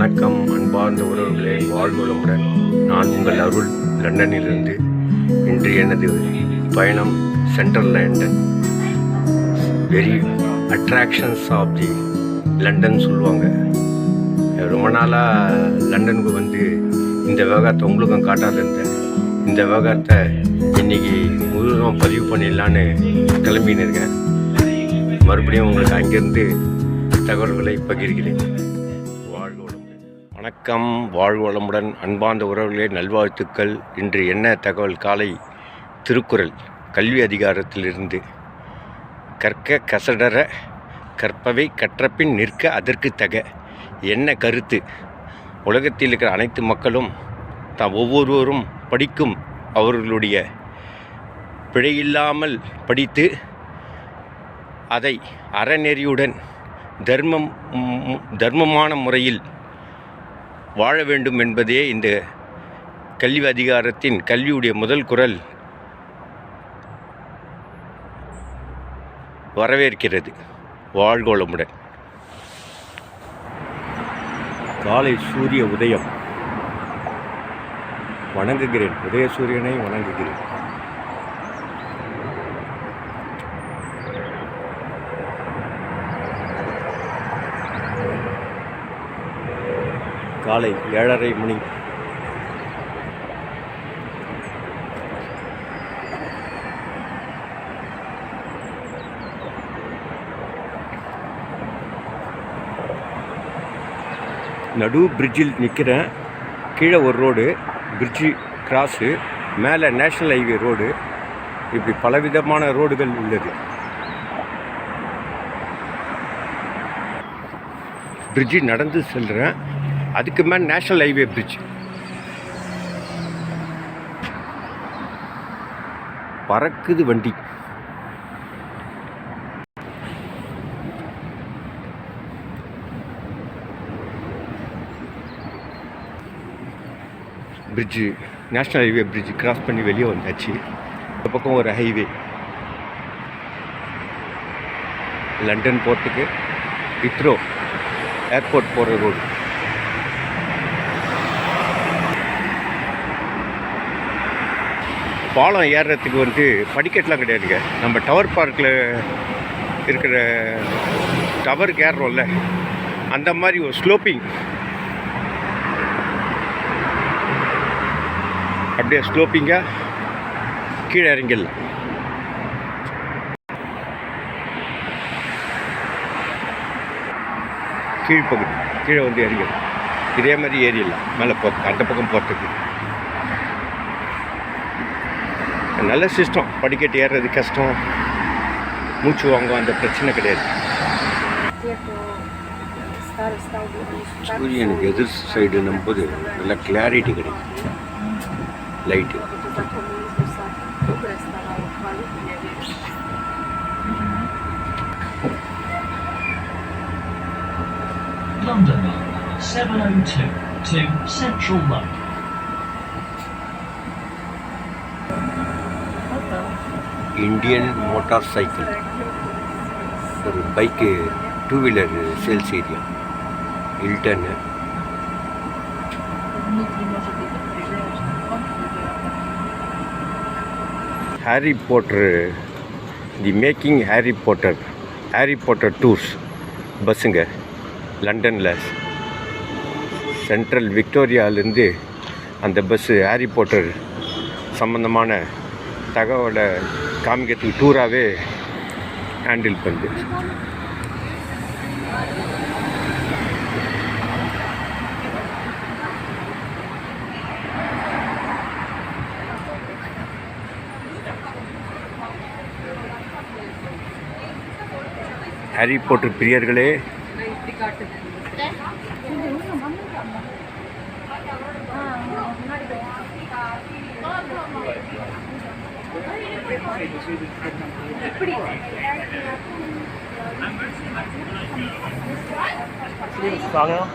வணக்கம் அன்பார்ந்த உறவுகளே வாழ்வுளமுடன் நான் உங்கள் அருள் லண்டனிலிருந்து இன்று எனது பயணம் central London very attractions of the London சொல்லுவாங்க. ரொம்ப நாளாக லண்டனுக்கு வந்து இந்த விவகாரத்தை உங்களுக்கும் காட்டாத இருந்தேன் இந்த விவகாரத்தை இன்னைக்கு முழுவதும் பதிவு பண்ணிடலான்னு கிளம்பின்னு. இருக்கேன் மறுபடியும் உங்களுக்கு அங்கேருந்து தகவல்களை பகிர்கிறேன். வணக்கம். வாழ்க வளமுடன் அன்பார்ந்த உறவுகளே நல்வாழ்த்துக்கள். இன்று என்ன தகவல்? காலை திருக்குறள் கல்வி அதிகாரத்திலிருந்து. கற்க கசடர கற்பவை கற்றபின் நிற்க அதற்கு தக. என்ன கருத்து? உலகத்தில் இருக்கிற அனைத்து மக்களும் தாம் ஒவ்வொருவரும் படிக்கும் அவர்களுடைய பிழையில்லாமல் படித்து அதை அறநெறியுடன் தர்மம் தர்மமான முறையில் வாழ வேண்டும் என்பதே இந்த கல்வி அதிகாரத்தின் கல்வியுடைய முதல் குரல் வரவேற்கிறது. வாழ்கோளமுடன். காலை சூரிய உதயம். வணங்குகிறேன். உதய சூரியனை வணங்குகிறேன். காலை ஏழரை மணி. நடு பிரிட்ஜில் நிற்கிறேன் கீழே ஒரு ரோடு பிரிட்ஜு கிராஸு மேலே நேஷ்னல் ஹைவே ரோடு இப்படி பலவிதமான ரோடுகள் உள்ளது. பிரிட்ஜு நடந்து செல்கிறேன் அதுக்கு மேலே நேஷ்னல் ஹைவே பிரிட்ஜ் பறக்குது வண்டி. Bridge national highway bridge cross பண்ணி வெளியே வந்தாச்சு. இந்த பக்கம் ஒரு ஹைவே லண்டன் போகிறதுக்கு இத்ரோ ஏர்போர்ட் போகிற ரோடு பாலம் ஏறுறதுக்கு வந்து படிக்கட்டெலாம் கிடையாதுங்க. நம்ம டவர் பார்க்கில் இருக்கிற டவருக்கு ஏறுறோம்ல. அந்த மாதிரி ஒரு ஸ்லோப்பிங் அப்படியே ஸ்லோப்பிங்காக கீழே இறங்கிடலாம். கீழ்ப்பகுதி கீழே வந்து இறங்கிடலாம். இதே மாதிரி ஏறிடலாம். மேலே போக அந்த பக்கம் போகிறதுக்கு நல்ல சிஸ்டம் படிக்கட்டு ஏறுறது கஷ்டம். மூச்சு வாங்கும் அந்த பிரச்சனை கிடையாது. சூரியனுக்கு எதிர் சைடுன்னும் போது நல்லா கிளாரிட்டி கிடைக்கும். Light London, 702 to Central London. Indian motorcycle. ஒரு bike two wheeler sales area ஹில்டன்னு Harry Potter the making Harry Potter Harry Potter tours பஸ்ஸுங்க லண்டனில் சென்ட்ரல் விக்டோரியாவிலேருந்து அந்த பஸ்ஸு ஹாரி போட்டர் சம்மந்தமான தகவலை காமிக்கிறதுக்கு டூராகவே ஹேண்டில் பண்ணுது ஹாரி போட்டர் பிரியர்களே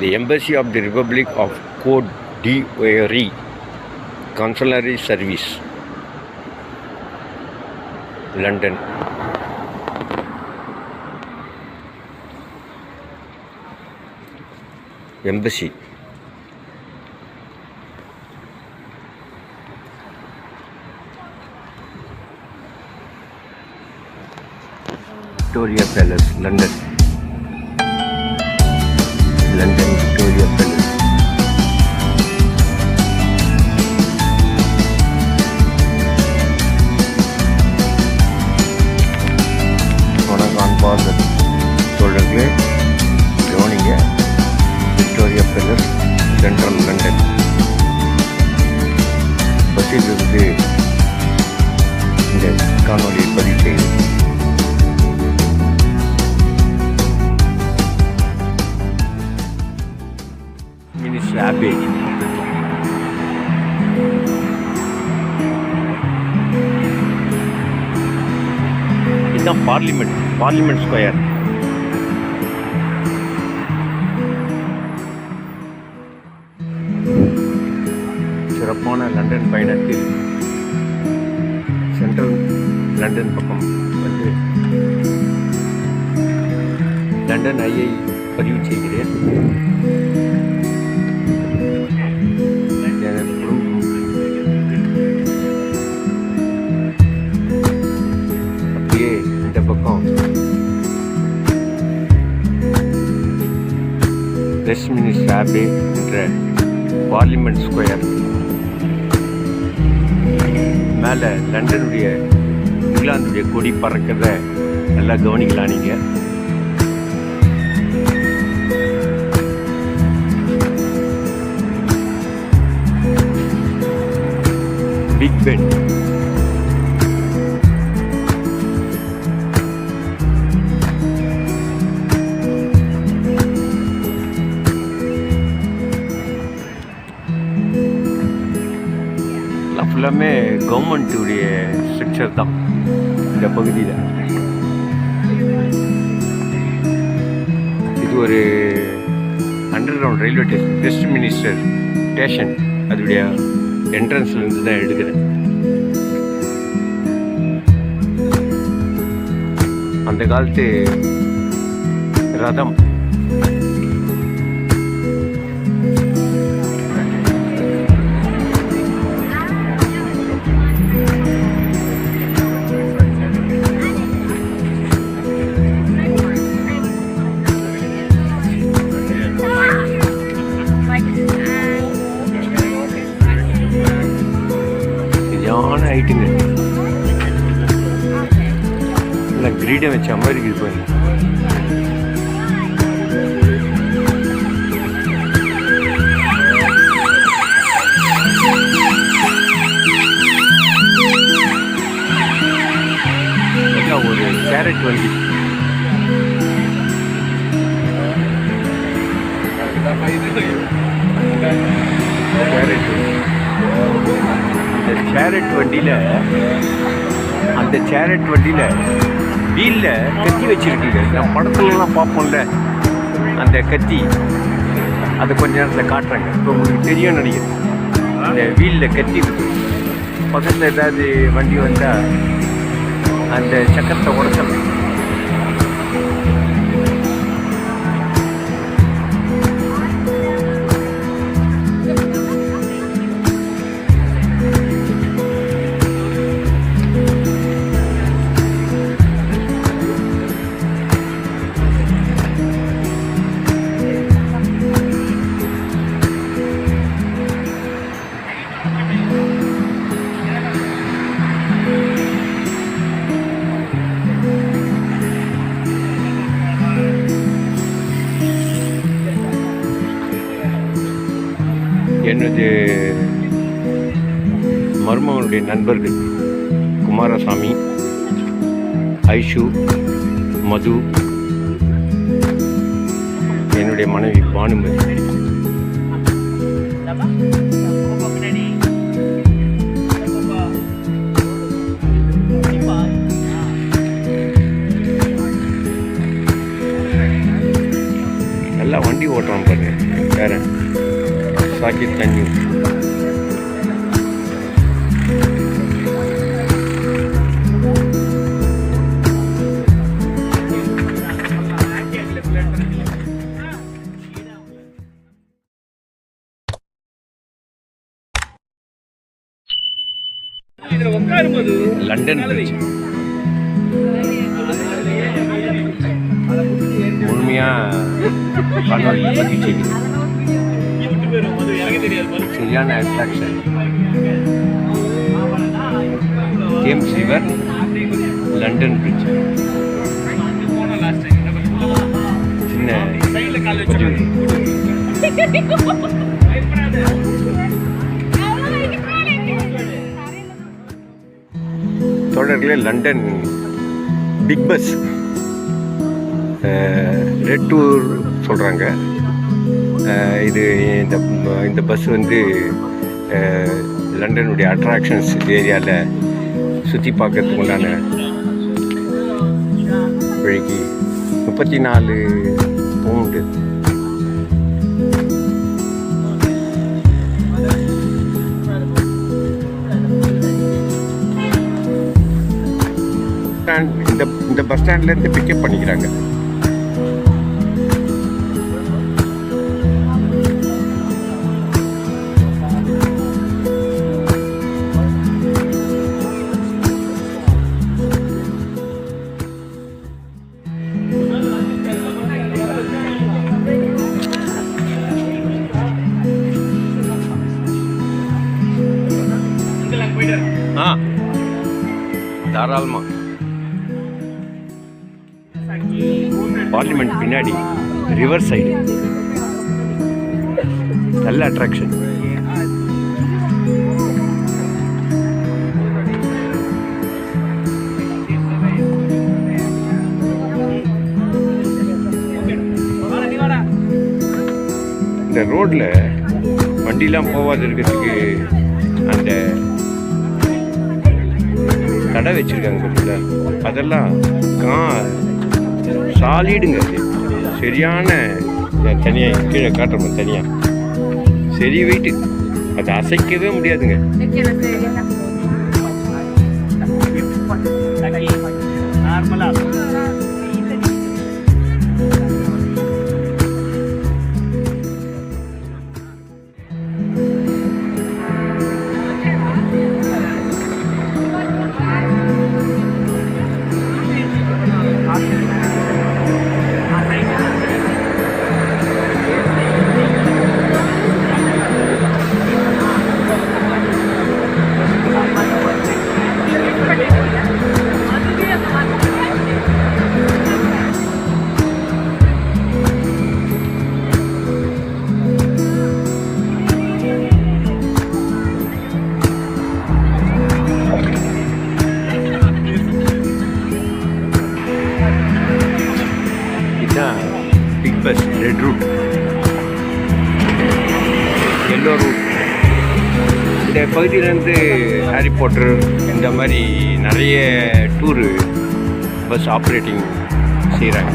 The Embassy of the Republic of Cote d'Ivoire Consulary Service London. Embassy. Victoria palace London London Victoria palace வணக்கம் அன்பார்ந்த தோழர்களே கவனிங்க விக்டோரியா பேலஸ் சென்ட்ரல் லண்டன் பஸ்ஸிலிருந்து இந்த பார்லிமெண்ட் பார்லிமெண்ட் ஸ்கொயர். சிறப்பான லண்டன் பயணத்தில் சென்ட்ரல் லண்டன் பக்கம் வந்து லண்டன் ஐயை பதிவு செய்கிறேன். இந்த பக்கம் வெஸ்ட் என்ற பார்லிமெண்ட் ஸ்கொயர் மேலே லண்டனுடைய இங்கிலாந்துடைய கொடி பறக்கிறத நல்லா கவனிக்கலாம் நீங்கள் பிக் பென் ஃபுல்லாமே கவர்மெண்ட்டுடைய ஸ்ட்ரக்சர் தான் இந்த பகுதியில். இது ஒரு underground railway station Westminster station அதோடைய என்ட்ரன்ஸ்லேருந்து தான் எடுக்கிறேன். அந்த காலத்து ரதம். இல்லை வச்ச மாதிரி இருக்குது பாருங்க ஒரு கேரட் வண்டி கேரட் இந்த சேரட் வண்டியில் அந்த சேரட் வண்டியில் வீலில் கத்தி வச்சிருக்கீங்க. நான் படத்துலலாம் பார்ப்போம்ல. அந்த கத்தி அதை கொஞ்ச நேரத்தில் காட்டுறாங்க. இப்போ உங்களுக்கு தெரியும் நினைக்கிறேன். அந்த வீலில் கத்தி இருக்கு. பக்கத்தில் ஏதாவது வண்டி வந்தால் அந்த சக்கரத்தை உடச்சிடலாம். எனது மருமகனுடைய நண்பர்கள் குமாரசாமி ஐஷு மது என்னுடைய மனைவி பானுமதி. லண்டன் பிரிட்ஜ் முழுமையாக தெரியாது. மறு சரியான attraction Thames river London bridge சின்ன தொடர்களே London big bus red tour சொல்கிறாங்க இது இந்த இந்த பஸ் வந்து லண்டனுடைய அட்ராக்ஷன்ஸ் ஏரியாவில் சுற்றி பார்க்கறதுக்கு உண்டான வழிக்கு. முப்பத்தி நாலு இந்த இந்த பஸ் ஸ்டாண்ட்லேருந்து பிக்கப் பண்ணிக்கிறாங்க. ஆ தாராளமாக பார்லிமெண்ட் பின்னாடி ரிவர் சைடு. நல்ல அட்ராக்ஷன் இந்த ரோட்ல வண்டிலாம் போகாது இருக்கிறதுக்கு அந்த கடை வச்சிருக்காங்க பார்த்தீங்களா? அதெல்லாம் கா சாலிடுங்க. அது சரியான தனியாக கீழே காட்டுறோம் தனியாக சரி வெயிட்டு அதை அசைக்கவே முடியாதுங்க. பகுதியிலேருந்து ஹாரி போட்டர் இந்த மாதிரி நிறைய டூரு பஸ் ஆப்ரேட்டிங் செய்கிறாங்க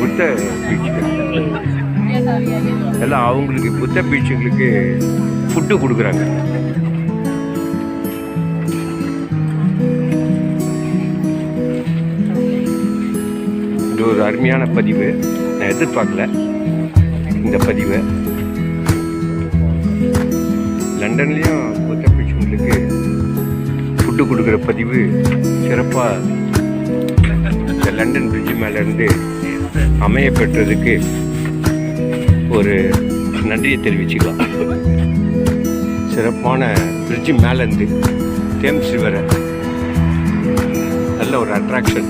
புத்த பீச்சு எல்லாம் அவங்களுக்கு புத்த பீச்சுங்களுக்கு ஃபுட்டு கொடுக்குறாங்க. அருமையான பதிவு. நான் எதிர்பார்க்கல இந்த பதிவை. லண்டன்லேயும் புத்த ஃபுட்டு கொடுக்குற பதிவு சிறப்பாக இந்த லண்டன் பிரிட்ஜு மேலேருந்து அமைய பெற்றதுக்கு ஒரு நன்றியை தெரிவிச்சுக்கலாம். சிறப்பான பிரிட்ஜு மேலேருந்து தேம்ஸ் ரிவரை. நல்ல ஒரு அட்ராக்ஷன்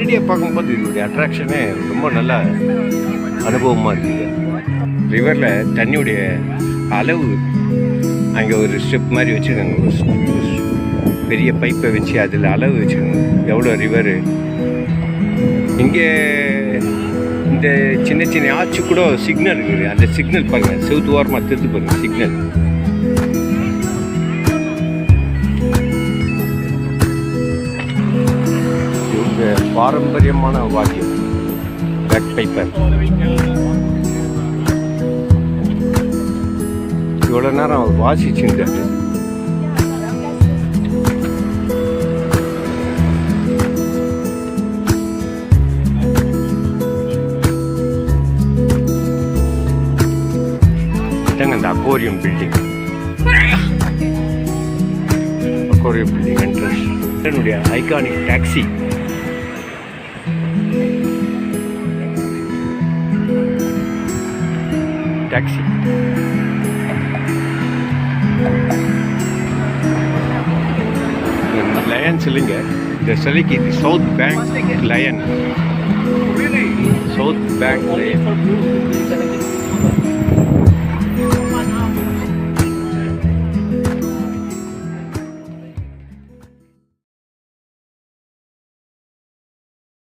நேரடியாக பார்க்கும்போது இதோடைய அட்ராக்ஷனே ரொம்ப நல்ல அனுபவமாக இருக்குது. ரிவரில் தண்ணியுடைய அளவு அங்கே ஒரு ஸ்டெப் மாதிரி வச்சுருக்காங்க. ஒரு பெரிய பைப்பை வச்சு அதில் அளவு வச்சுருக்காங்க. எவ்வளோ ரிவரு இங்கே இந்த சின்ன சின்ன ஆச்சு கூட சிக்னல் இருக்குது. அந்த சிக்னல் பாருங்கள் செவுத்து ஓரமாக திருத்து பாருங்கள் சிக்னல் பாரம்பரியமான வாக்கியம். பேக் பைப்பர் இவ்வளோ நேரம் அவர் வாசிச்சுருந்தாரு அந்த aquarium building aquarium building entrance என்னுடைய iconic taxi டாக்ஸி லயன் சில்லுங்க இந்த சிலைக்கு இது South Bank Lion South Bank Lion